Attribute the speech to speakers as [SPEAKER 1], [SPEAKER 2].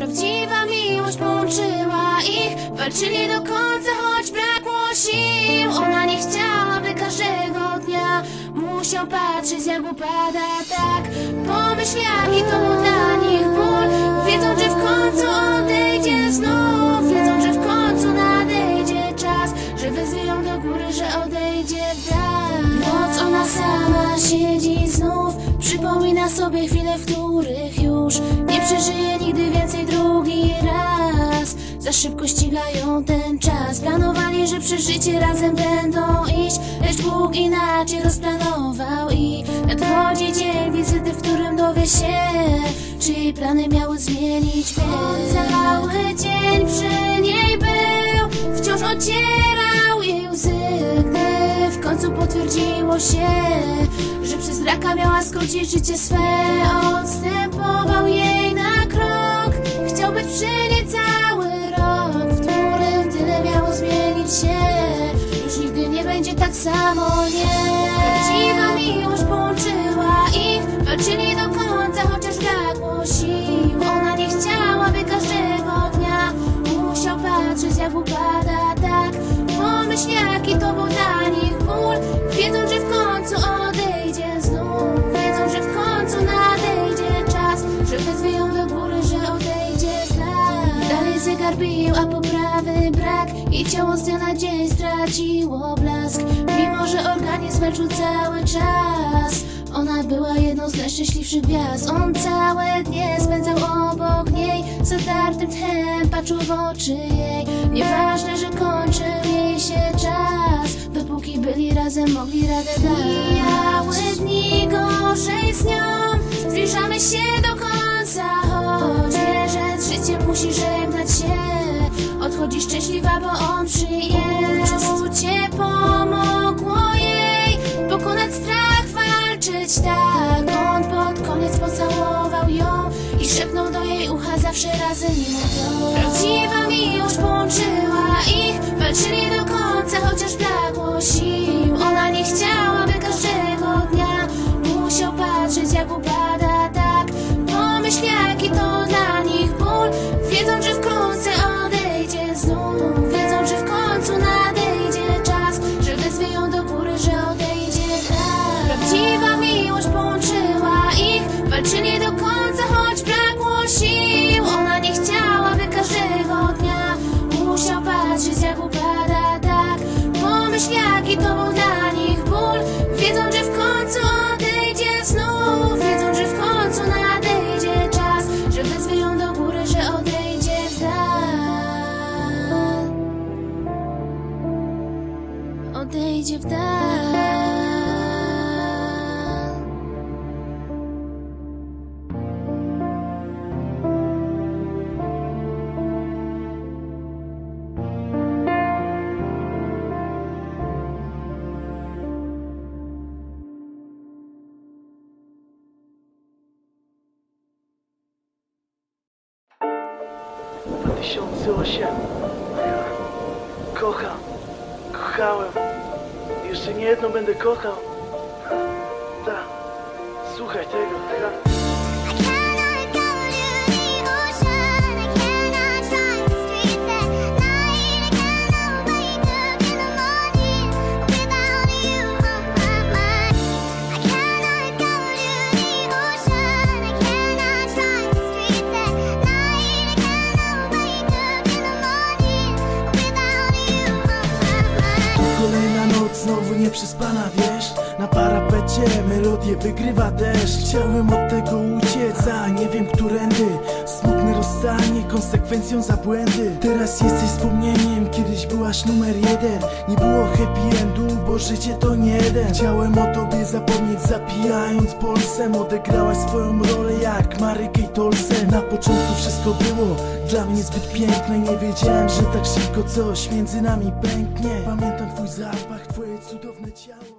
[SPEAKER 1] Prawdziwa miłość połączyła ich. Walczyli do końca, choć brakło sił. Ona nie chciała, by każdego dnia. Musiał patrzeć jak upada tak. Pomyśl jaki to był dla nich ból. Wiedzą, że w końcu odejdzie znów sobie chwile, w których już Nie przeżyje nigdy więcej drugi raz. Za szybko ścigają ten czas. Planowali, że przeżycie razem będą iść Lecz Bóg inaczej rozplanował I nadchodzi dzień wizyty, w którym dowie się Czy plany miały zmienić bieg Cały dzień przy niej był Wciąż ocierał potwierdziło się Że przez raka miała skrócić życie swe. Odstępował jej na krok Chciał być przy niej cały rok W którym tyle miało zmienić się. Już nigdy nie będzie tak samo, nie. Prawdziwa miłość połączyła ich Walczyli do końca, chociaż brakło sił Ona nie chciała, by każdego dnia Musiał patrzeć jak upada Dalej zegar bił, a poprawy brak. I ciało z dnia na dzień straciło blask. Mimo, że organizm walczył cały czas ona była jedną z najszczęśliwszych gwiazd. On całe dnie spędzał obok niej Zadartym tchem patrzył w oczy jej. Nieważne, że kończył jej się czas Dopóki byli razem, mogli radę dać. Mijały dni gorzej z nią. Zbliżamy się do końca. Choć wie, że życie musi żegnać się Odchodzi szczęśliwa, bo on przyjeżdża Uczucie pomogło jej Pokonać strach, walczyć tak. On pod koniec pocałował ją I szepnął do jej ucha zawsze razem nie mówią Prawdziwa miłość połączyła Odejdzie w dal
[SPEAKER 2] Tysiące osiem. Kocham. Kochałem. Jeszcze nie jedno będę kochał. Tak. Słuchaj tego, tak. Znowu nieprzespana, wiesz? Na parapecie melodię wygrywa deszcz. Chciałem od tego uciec, a nie wiem którędy Rozstanie konsekwencją za błędy. Teraz jesteś wspomnieniem, kiedyś byłaś numer jeden. Nie było happy endu, bo życie to nie jeden. Chciałem o tobie zapomnieć zapijając bolsem Odegrałaś swoją rolę jak Mary Kate Olsen Na początku wszystko było dla mnie zbyt piękne. Nie wiedziałem, że tak szybko coś między nami pęknie. Pamiętam twój zapach, twoje cudowne ciało